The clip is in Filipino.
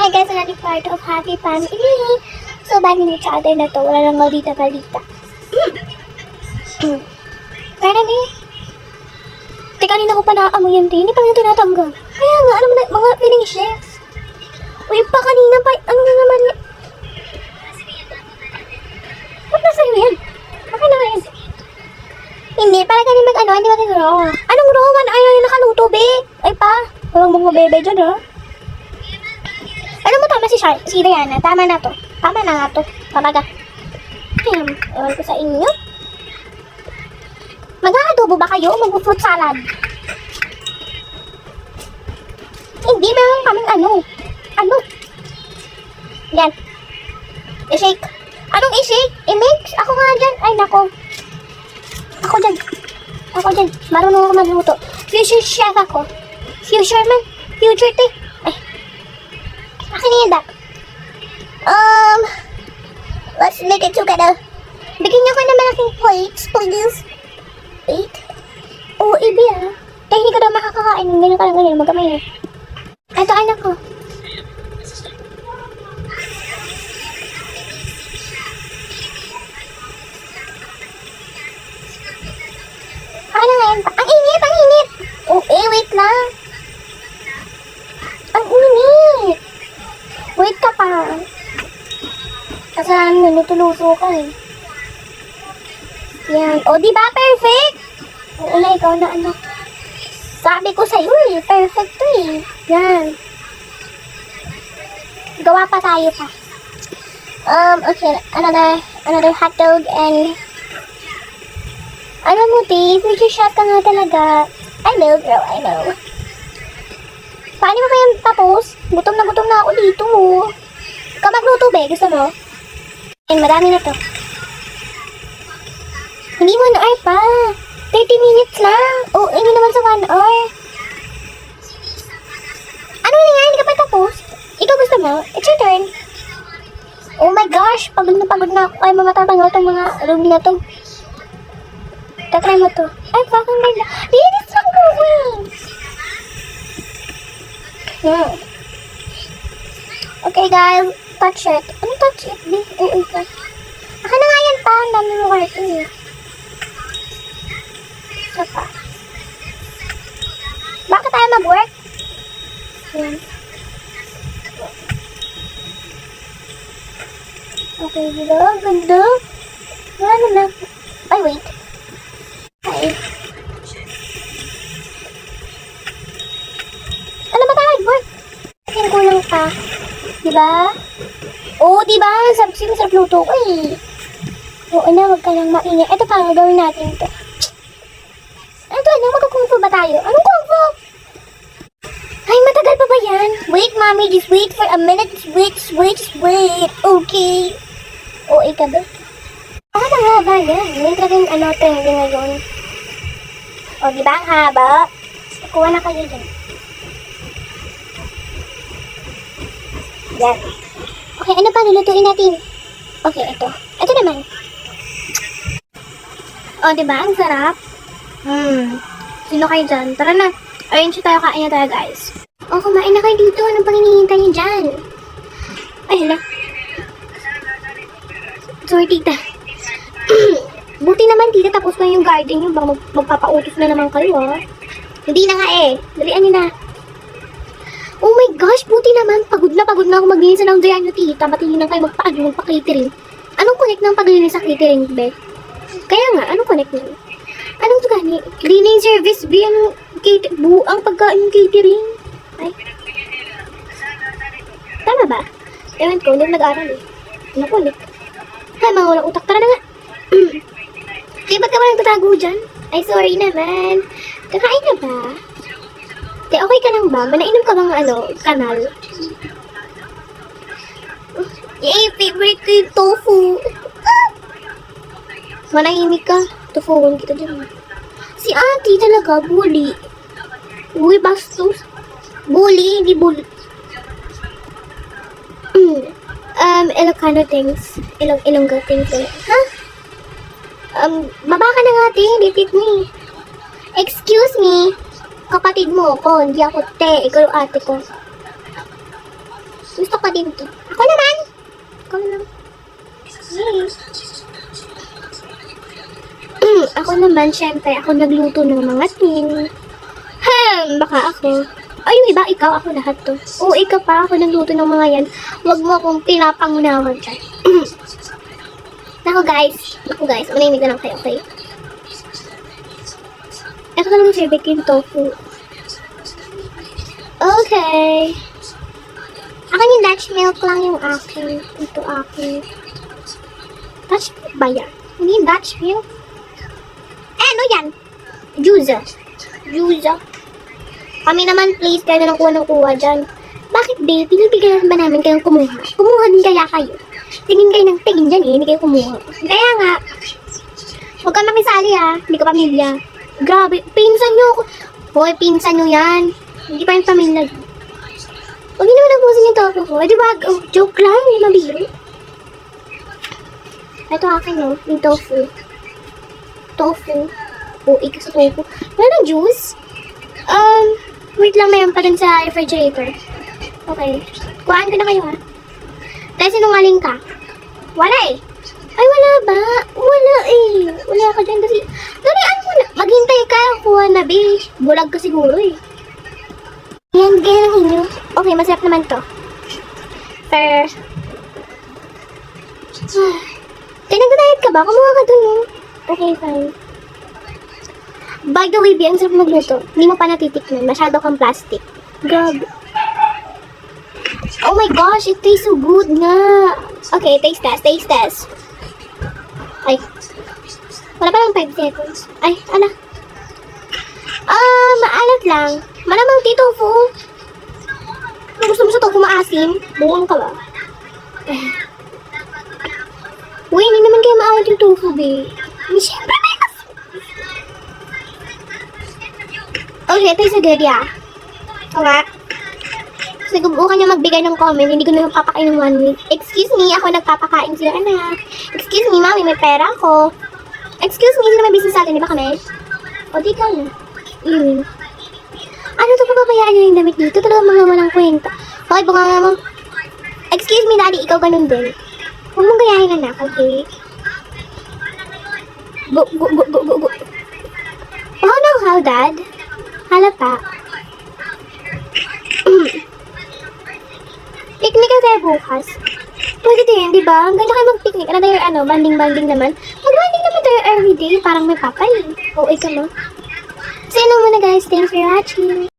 Hi guys, another part of Happy Family. So, bali ni other na to. Wala lang maldita-maldita. Pero ni, teka, kanina ko pa naaamoy yan din. Hindi pa nga tinatanggal. Kaya nga, ano mo na, mga feeling chefs. Uy, pa kanina pa, ano na naman yan? Ba't nasa iyo yan? Akin na yan. Hindi, para kanina mag ano, hindi mag-raw. Anong raw? Ano ayaw yung nakaluto, be? Ay pa, walang mga bebe dyan, ha? Si, Shar si Rihanna. Tama na to. Tama na nga to. Talaga. Ayan, ewan ko sa inyo. Mag-aadobo ba kayo? o Mag-fruit salad? Hindi, meron kaming ano. Ano? Yan. I-shake. Anong i-shake? I-mix? Ako nga dyan. Ay, nako. Ako dyan. Ako dyan. Marunong ako magluto. Future chef ako. Future man. Future te. Yan, Dak. Um, let's make it together. Bigyan niyo ko ng malaking plates, please. Wait. Oo, ibi ah. Kaya hindi ko daw makakakain. Ganyan ka lang ganyan. Magkamay na. Ito, anak ko. Pa. Kasalanan mo, nituluso ka eh. Yan. O, di ba perfect? Oo na, ikaw na anak. Sabi ko sa'yo eh, perfect to eh. Yan. Gawa pa tayo pa. Um, okay, another, another hot dog and alam mo, Dave, future chef ka nga talaga. I know, girl, I know. Paano mo kaya tapos? Gutom na gutom na ako dito. Ka be? Gusto mo? And marami na to. Hindi one hour pa. 30 minutes lang. Oh, hindi naman sa one hour. Ano na nga? Hindi ka pa tapos? Ikaw gusto mo? It's your turn. Oh my gosh! Pagod na pagod na ako. Ay, mga tatanggal itong mga room na to. Tatry mo to. Ay, fucking may. Linis lang gawin! Hmm. Okay, guys. Touch it. Ano touch it, be? Oo, ka. Aka na nga yan pa. Ang dami mo karton eh. Isa pa. Bakit tayo mag-work? Yan. Okay, ganda. Ganda. Ano na? Ay, wait. Ay. Ano ba tayo? Work? Akin kulang pa. Diba? Oo, diba? Sarap sino sarap luto ko eh. Oo na, wag ka lang maingay. Ito pa, gagawin natin to. Ito, ano? Magkukung fu ba tayo? Anong kung fu? Ay, matagal pa ba yan? Wait, mommy. Just wait for a minute. Just wait, just wait, just wait. Okay. Oo, ikaw ba? Ah, ang haba yan. May talagang ano, trending ngayon. O, di ba ang haba? Kuha na kayo dyan. Yan. Okay, ano pa lulutuin natin? Okay, ito. Ito naman. O, di ba? Ang sarap. Hmm. Sino kayo dyan? Tara na. Arrange tayo, kain na tayo, guys. O, kumain na kayo dito. Anong pang hinihintay niyo dyan? Ay, hala. Sorry, tita. Buti naman, tita, tapos na yung garden nyo. Baka mag- magpapautos na naman kayo, ha? Hindi na nga eh. Dalian nyo na. Oh my gosh, buti naman. Pagod na pagod na ako maglinis ng dyan nyo, tita. Matingin na kayo magpaano, magpa-catering. Anong connect ng paglinis sa catering, be? Kaya nga, anong connect nun? Anong to gani? Cleaning service, be? Anong cater- buang pagkain catering? Ay. Tama ba? Ewan ko, ako nag-aral eh. Ano ulit? Ay, mga walang utak. Tara na nga. Kaya ba't ka ba nagtatago dyan? Ay, sorry naman. Kakain na ba? Te, okay ka lang ba? Manainom ka bang ano, kanal? Yay, favorite ko yung tofu. Ah! Manahimik ka. Tofuan kita dyan. Si ate talaga, bully. Uy, bastos. Bully, hindi bully. Mm. Um, Ilocano things. Ilong, Ilonggo things. Ha? Um, baba ka na nga, te. Repeat me. Excuse me. Kapatid mo ako. Hindi ako te. Ikaw yung ate ko. Gusto ko din to. Ako naman! Ako naman. Yay! Mm, ako naman, syempre, ako nagluto ng mga tin. Hmm, baka ako. Ay, yung iba, ikaw, ako lahat to. Oo, ikaw pa, ako nagluto ng mga yan. Huwag mo akong pinapangunawan dyan. Nako guys, nako guys, manimig na lang kayo, okay? Ito na lang ko yung tofu. Okay. Akin yung Dutch milk lang yung akin. Ito akin. Dutch milk ba yan? Hindi yung Dutch milk. Eh, ano yan? Juice. Juice. Kami naman, please, kayo na kuha ng kuha dyan. Bakit, babe? Pinibigyan ba namin kayong kumuha? Kumuha din kaya kayo. Tingin kayo ng tingin dyan eh, hindi kayo kumuha. Kaya nga, huwag ka makisali ah, hindi ka pamilya. Grabe, pinsan nyo ako. Hoy, pinsan nyo yan. Hindi pa yung pamilya. Huwag nyo naman nabusin yung tofu ko. Di ba, oh, joke lang, hindi mabiro. Ito akin no, yung tofu. Tofu. Uwi ka sa tofu. Wala na juice? Um, wait lang mayroon pa dun sa refrigerator. Okay. Kuhaan ko na kayo ha. Dahil sinungaling ka. Wala eh. Ay, wala ba? Wala eh. Wala ka dyan kasi. Dalian mo na. Maghintay ka. Kuha na, be. Bulag ka siguro eh. Yan, ganyan ang inyo. Okay, masarap naman to. Pero... Tinagdadayat ka ba? Kumuha ka dun, oh. Okay, fine. By the way, B, ang sarap magluto. Hindi mo pa natitikman. Masyado kang plastic. Grabe. Oh my gosh, it tastes so good nga. Okay, taste test, taste test. Ay. Wala pa lang 5 seconds. Ay, ala. Ah, maalat lang. Malamang tito po. Gusto mo sa tofu maasim? Buwang ka ba? Eh. Uy, hindi naman kayo maalat yung tofu, be. May syempre may asim. Okay, taste good, yeah. Oo nga. Subukan niya magbigay ng comment, hindi ko na papakain ng one week. Excuse me, ako nagpapakain sila, anak. Excuse me, mami, may pera ako. Excuse me, sino may business sa atin, di ba kami? O, di ka na. Mm. Ano to, papabayaan niyo yung damit dito? Talaga mga walang kwenta. Okay, bunga nga mo. Excuse me, daddy, ikaw ganun din. Huwag mong gayahin, anak, okay? Go, go, go, go, go, go. Oh, no, how, dad? Halata. Picnic ka tayo bukas. Pwede din, di ba? Ang ganda kayo mag-picnic. Ano tayo, ano, banding-banding naman. Everyday. Parang may papay. Oo, ikaw no? So, yun lang muna guys. Thanks for watching.